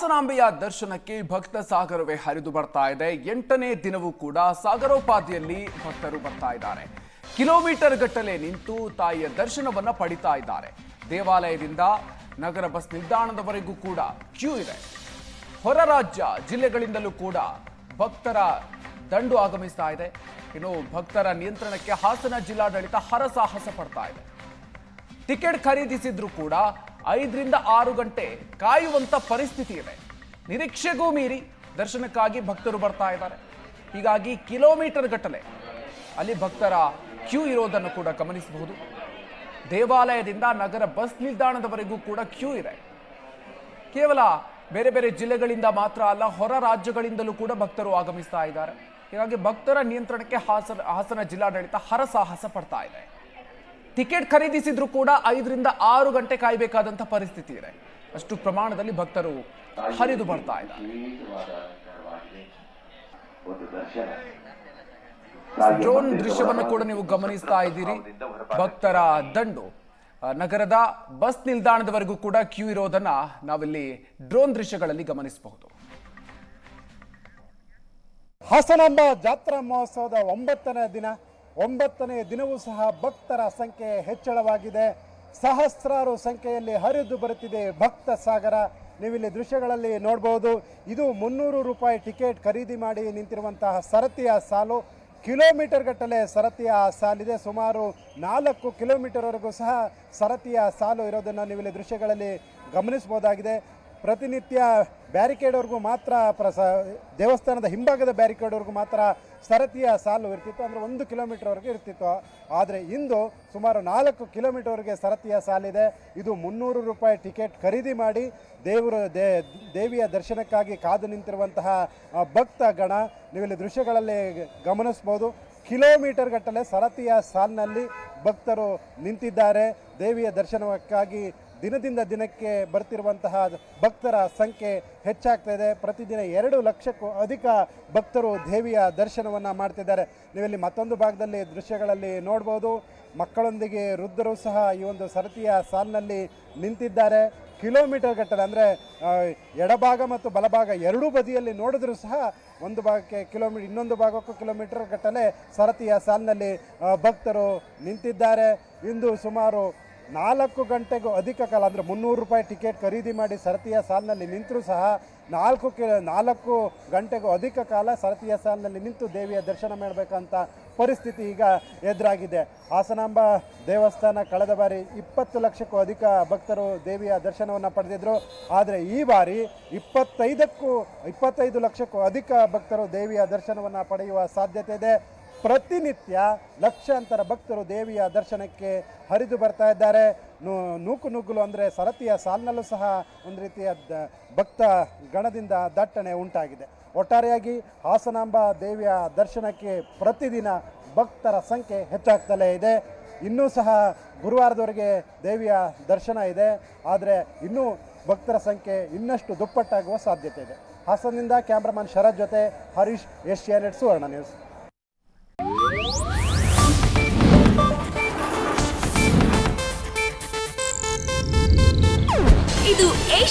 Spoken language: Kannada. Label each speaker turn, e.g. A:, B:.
A: ಹಾಸನಾಂಬೆಯ ದರ್ಶನಕ್ಕೆ ಭಕ್ತ ಸಾಗರವೇ ಹರಿದು ಬರ್ತಾ ಇದೆ. ಎಂಟನೇ ದಿನವೂ ಕೂಡ ಸಾಗರೋಪಾದಿಯಲ್ಲಿ ಭಕ್ತರು ಬರ್ತಾ ಇದ್ದಾರೆ. ಕಿಲೋಮೀಟರ್ ಗಟ್ಟಲೆ ನಿಂತು ತಾಯಿಯ ದರ್ಶನವನ್ನ ಪಡಿತಾ ಇದ್ದಾರೆ. ದೇವಾಲಯದಿಂದ ನಗರ ಬಸ್ ನಿಲ್ದಾಣದವರೆಗೂ ಕೂಡ ಕ್ಯೂ ಇದೆ. ಹೊರ ರಾಜ್ಯ ಜಿಲ್ಲೆಗಳಿಂದಲೂ ಕೂಡ ಭಕ್ತರ ದಂಡು ಆಗಮಿಸ್ತಾ ಇದೆ. ಇನ್ನು ಭಕ್ತರ ನಿಯಂತ್ರಣಕ್ಕೆ ಹಾಸನ ಜಿಲ್ಲಾಡಳಿತ ಹರಸಾಹಸ ಪಡ್ತಾ ಇದೆ. ಟಿಕೆಟ್ ಖರೀದಿಸಿದ್ರು ಕೂಡ ಐದರಿಂದ ಆರು ಗಂಟೆ ಕಾಯುವಂಥ ಪರಿಸ್ಥಿತಿ ಇದೆ. ನಿರೀಕ್ಷೆಗೂ ಮೀರಿ ದರ್ಶನಕ್ಕಾಗಿ ಭಕ್ತರು ಬರ್ತಾ ಇದ್ದಾರೆ. ಹೀಗಾಗಿ ಕಿಲೋಮೀಟರ್ ಗಟ್ಟಲೆ ಅಲ್ಲಿ ಭಕ್ತರ ಕ್ಯೂ ಇರೋದನ್ನು ಕೂಡ ಗಮನಿಸಬಹುದು. ದೇವಾಲಯದಿಂದ ನಗರ ಬಸ್ ನಿಲ್ದಾಣದವರೆಗೂ ಕೂಡ ಕ್ಯೂ ಇದೆ. ಕೇವಲ ಬೇರೆ ಬೇರೆ ಜಿಲ್ಲೆಗಳಿಂದ ಮಾತ್ರ ಅಲ್ಲ, ಹೊರ ರಾಜ್ಯಗಳಿಂದಲೂ ಕೂಡ ಭಕ್ತರು ಆಗಮಿಸ್ತಾ ಇದ್ದಾರೆ. ಹೀಗಾಗಿ ಭಕ್ತರ ನಿಯಂತ್ರಣಕ್ಕೆ ಹಾಸನ ಹಾಸನ ಜಿಲ್ಲಾಡಳಿತ ಹರಸಾಹಸ ಪಡ್ತಾ ಇದೆ. ಟಿಕೆಟ್ ಖರೀದಿಸಿದ್ರು ಕೂಡ ಐದರಿಂದ ಆರು ಗಂಟೆ ಕಾಯಬೇಕಾದಂತ ಪರಿಸ್ಥಿತಿ ಇದೆ. ಅಷ್ಟು ಪ್ರಮಾಣದಲ್ಲಿ ಭಕ್ತರು ಹರಿದು ಬರ್ತಾ ಇದ್ದಾರೆ. ಡ್ರೋನ್ ದೃಶ್ಯವನ್ನು ಕೂಡ ನೀವು ಗಮನಿಸ್ತಾ ಇದ್ದೀರಿ. ಭಕ್ತರ ದಂಡು. ನಗರದ ಬಸ್ ನಿಲ್ದಾಣದವರೆಗೂ ಕೂಡ ಕ್ಯೂ ಇರೋದನ್ನ ನಾವಿಲ್ಲಿ ಡ್ರೋನ್ ದೃಶ್ಯಗಳಲ್ಲಿ ಗಮನಿಸಬಹುದು.
B: ಹಾಸನಾಂಬ ಜಾತ್ರಾ ಮಹೋತ್ಸವದ ಒಂಬತ್ತನೇ ದಿನ. ಒಂಬತ್ತನೇ ದಿನವೂ ಸಹ ಭಕ್ತರ ಸಂಖ್ಯೆ ಹೆಚ್ಚಳವಾಗಿದೆ. ಸಹಸ್ರಾರು ಸಂಖ್ಯೆಯಲ್ಲಿ ಹರಿದು ಬರುತ್ತಿದೆ ಭಕ್ತ ಸಾಗರ. ನೀವಿಲ್ಲಿ ದೃಶ್ಯಗಳಲ್ಲಿ ನೋಡಬಹುದು ಇದು ಮುನ್ನೂರು ರೂಪಾಯಿ ಟಿಕೆಟ್ ಖರೀದಿ ಮಾಡಿ ನಿಂತಿರುವಂತಹ ಸರತಿಯ ಸಾಲು. ಕಿಲೋಮೀಟರ್ ಗಟ್ಟಲೆ ಸರತಿಯ ಸಾಲಿದೆ. ಸುಮಾರು ನಾಲ್ಕು ಕಿಲೋಮೀಟರ್ವರೆಗೂ ಸಹ ಸರತಿಯ ಸಾಲು ಇರೋದನ್ನು ನೀವಿಲ್ಲಿ ದೃಶ್ಯಗಳಲ್ಲಿ ಗಮನಿಸಬಹುದಾಗಿದೆ. ಪ್ರತಿನಿತ್ಯ ಬ್ಯಾರಿಕೇಡ್ವರೆಗೂ ಮಾತ್ರ ಪ್ರಸ, ದೇವಸ್ಥಾನದ ಹಿಂಭಾಗದ ಬ್ಯಾರಿಕೇಡ್ವರೆಗೂ ಮಾತ್ರ ಸರತಿಯ ಸಾಲು ಇರ್ತಿತ್ತು, ಅಂದರೆ ಒಂದು ಕಿಲೋಮೀಟರ್ವರೆಗೆ ಇರ್ತಿತ್ತು. ಆದರೆ ಇಂದು ಸುಮಾರು ನಾಲ್ಕು ಕಿಲೋಮೀಟರ್ವರೆಗೆ ಸರತಿಯ ಸಾಲಿದೆ. ಇದು ಮುನ್ನೂರು ರೂಪಾಯಿ ಟಿಕೆಟ್ ಖರೀದಿ ಮಾಡಿ ದೇವರು ದೇವಿಯ ದರ್ಶನಕ್ಕಾಗಿ ಕಾದು ನಿಂತಿರುವಂತಹ ಭಕ್ತ ಗಣ ನೀವಿಲ್ಲಿ ದೃಶ್ಯಗಳಲ್ಲಿ ಗಮನಿಸ್ಬೋದು. ಕಿಲೋಮೀಟರ್ ಗಟ್ಟಲೆ ಸರತಿಯ ಸಾಲಿನಲ್ಲಿ ಭಕ್ತರು ನಿಂತಿದ್ದಾರೆ. ದೇವಿಯ ದರ್ಶನಕ್ಕಾಗಿ ದಿನದಿಂದ ದಿನಕ್ಕೆ ಬರ್ತಿರುವಂತಹ ಭಕ್ತರ ಸಂಖ್ಯೆ ಹೆಚ್ಚಾಗ್ತಾ ಇದೆ. ಪ್ರತಿದಿನ ಎರಡು ಲಕ್ಷಕ್ಕೂ ಅಧಿಕ ಭಕ್ತರು ದೇವಿಯ ದರ್ಶನವನ್ನು ಮಾಡ್ತಿದ್ದಾರೆ. ನೀವಿಲ್ಲಿ ಮತ್ತೊಂದು ಭಾಗದಲ್ಲಿ ದೃಶ್ಯಗಳಲ್ಲಿ ನೋಡ್ಬೋದು. ಮಕ್ಕಳೊಂದಿಗೆ ವೃದ್ಧರು ಸಹ ಈ ಒಂದು ಸರತಿಯ ಸಾಲಿನಲ್ಲಿ ನಿಂತಿದ್ದಾರೆ. ಕಿಲೋಮೀಟರ್ ಗಟ್ಟಲೆ ಅಂದರೆ ಎಡಭಾಗ ಮತ್ತು ಬಲಭಾಗ ಎರಡೂ ಬದಿಯಲ್ಲಿ ನೋಡಿದ್ರೂ ಸಹ ಒಂದು ಭಾಗಕ್ಕೆ ಕಿಲೋಮೀಟರ್ ಇನ್ನೊಂದು ಭಾಗಕ್ಕೂ ಕಿಲೋಮೀಟರ್ ಗಟ್ಟಲೆ ಸರತಿಯ ಸಾಲಿನಲ್ಲಿ ಭಕ್ತರು ನಿಂತಿದ್ದಾರೆ. ಇಂದು ಸುಮಾರು ನಾಲ್ಕು ಗಂಟೆಗೂ ಅಧಿಕ ಕಾಲ, ಅಂದರೆ ಮುನ್ನೂರು ರೂಪಾಯಿ ಟಿಕೆಟ್ ಖರೀದಿ ಮಾಡಿ ಸರತಿಯ ಸಾಲಿನಲ್ಲಿ ನಿಂತರೂ ಸಹ ನಾಲ್ಕು ಕಿ ನಾಲ್ಕು ಗಂಟೆಗೂ ಅಧಿಕ ಕಾಲ ಸರತಿಯ ಸಾಲಿನಲ್ಲಿ ನಿಂತು ದೇವಿಯ ದರ್ಶನ ಮಾಡಬೇಕಂತ ಪರಿಸ್ಥಿತಿ ಈಗ ಎದುರಾಗಿದೆ. ಹಾಸನಾಂಬ ದೇವಸ್ಥಾನ ಕಳೆದ ಬಾರಿ ಇಪ್ಪತ್ತು ಲಕ್ಷಕ್ಕೂ ಅಧಿಕ ಭಕ್ತರು ದೇವಿಯ ದರ್ಶನವನ್ನು ಪಡೆದಿದ್ದರು ಆದರೆ ಈ ಬಾರಿ ಇಪ್ಪತ್ತೈದಕ್ಕೂ, ಇಪ್ಪತ್ತೈದು ಲಕ್ಷಕ್ಕೂ ಅಧಿಕ ಭಕ್ತರು ದೇವಿಯ ದರ್ಶನವನ್ನು ಪಡೆಯುವ ಸಾಧ್ಯತೆ ಇದೆ. ಪ್ರತಿನಿತ್ಯ ಲಕ್ಷಾಂತರ ಭಕ್ತರು ದೇವಿಯ ದರ್ಶನಕ್ಕೆ ಹರಿದು ಬರ್ತಾ ಇದ್ದಾರೆ. ನೂಕು ನುಗ್ಗಲು ಅಂದರೆ ಸರತಿಯ ಸಾಲಿನಲ್ಲೂ ಸಹ ಒಂದು ರೀತಿಯ ಭಕ್ತ ಗಣದಿಂದ ದಟ್ಟಣೆ ಉಂಟಾಗಿದೆ. ಒಟ್ಟಾರೆಯಾಗಿ ಹಾಸನಾಂಬ ದೇವಿಯ ದರ್ಶನಕ್ಕೆ ಪ್ರತಿದಿನ ಭಕ್ತರ ಸಂಖ್ಯೆ ಹೆಚ್ಚಾಗ್ತಲೇ ಇದೆ. ಇನ್ನೂ ಸಹ ಗುರುವಾರದವರೆಗೆ ದೇವಿಯ ದರ್ಶನ ಇದೆ. ಆದರೆ ಇನ್ನೂ ಭಕ್ತರ ಸಂಖ್ಯೆ ಇನ್ನಷ್ಟು ದುಪ್ಪಟ್ಟಾಗುವ ಸಾಧ್ಯತೆ ಇದೆ. ಹಾಸನದಿಂದ ಕ್ಯಾಮ್ರಾಮನ್ ಶರತ್ ಜೊತೆ Harish Asianet Suvarna news.